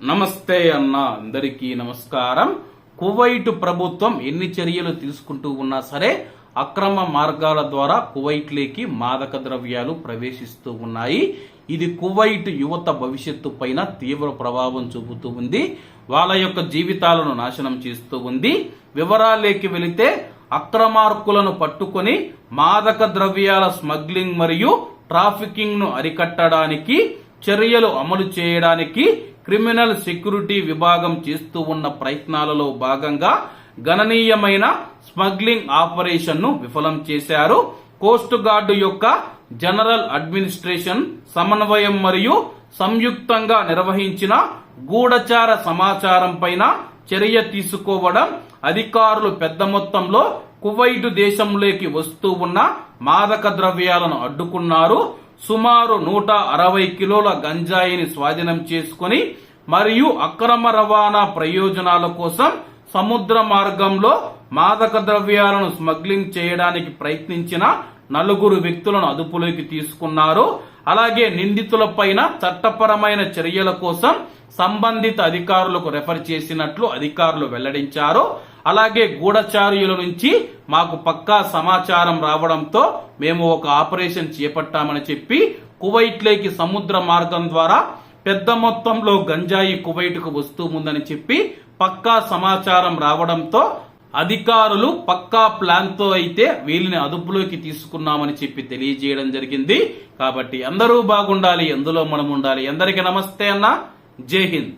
నమస్తే అన్న అందరికీ నమస్కారం. కువైట్ ప్రభుత్వం ఎన్ని చర్యలు తీసుకుంటూ ఉన్నా సరే అక్రమ మార్గాల ద్వారా కువైట్లోకి మాదక ద్రవ్యాలు ప్రవేశిస్తూ ఉన్నాయి. ఇది కువైట్ యువత భవిష్యత్తు పైన తీవ్ర ప్రభావం చూపుతూ ఉంది. వాళ్ళ యొక్క జీవితాలను నాశనం చేస్తూ ఉంది. వివరాలేకి వెళితే అక్రమార్కులను పట్టుకొని మాదక ద్రవ్యాల స్మగ్లింగ్ మరియు ట్రాఫికింగ్ను అరికట్టడానికి చర్యలు అమలు చేయడానికి క్రిమినల్ సెక్యూరిటీ విభాగం చేస్తూ ఉన్న ప్రయత్నాలలో భాగంగా గణనీయమైన స్మగ్లింగ్ ఆపరేషన్ను విఫలం చేశారు. కోస్ట్ గార్డు యొక్క జనరల్ అడ్మినిస్ట్రేషన్ సమన్వయం మరియు సంయుక్తంగా నిర్వహించిన గూఢచార సమాచారం పైన చర్య తీసుకోవడం అధికారులు పెద్ద మొత్తంలో కువైట్ దేశంలోకి వస్తూ ఉన్న మాదక ద్రవ్యాలను అడ్డుకున్నారు. సుమారు నూట అరవై కిలోల గంజాయిని స్వాధీనం చేసుకుని మరియు అక్రమ రవాణా ప్రయోజనాల కోసం సముద్ర మార్గంలో మాదక ద్రవ్యాలను స్మగ్లింగ్ చేయడానికి ప్రయత్నించిన నలుగురు వ్యక్తులను అదుపులోకి తీసుకున్నారు. అలాగే నిందితులపైన చట్టపరమైన చర్యల కోసం సంబంధిత అధికారులకు రెఫర్ చేసినట్లు అధికారులు వెల్లడించారు. అలాగే గూఢచార్యుల నుంచి మాకు పక్కా సమాచారం రావడంతో మేము ఒక ఆపరేషన్ చేపట్టామని చెప్పి కువైట్లోకి సముద్ర మార్గం ద్వారా పెద్ద మొత్తంలో గంజాయి కువైట్కు వస్తూ ఉందని చెప్పి పక్కా సమాచారం రావడంతో అధికారులు పక్కా ప్లాన్తో అయితే వీళ్ళని అదుపులోకి తీసుకున్నామని చెప్పి తెలియజేయడం జరిగింది. కాబట్టి అందరూ బాగుండాలి ఎందులో మనం ఉండాలి అందరికీ నమస్తే అన్న. జై హింద్.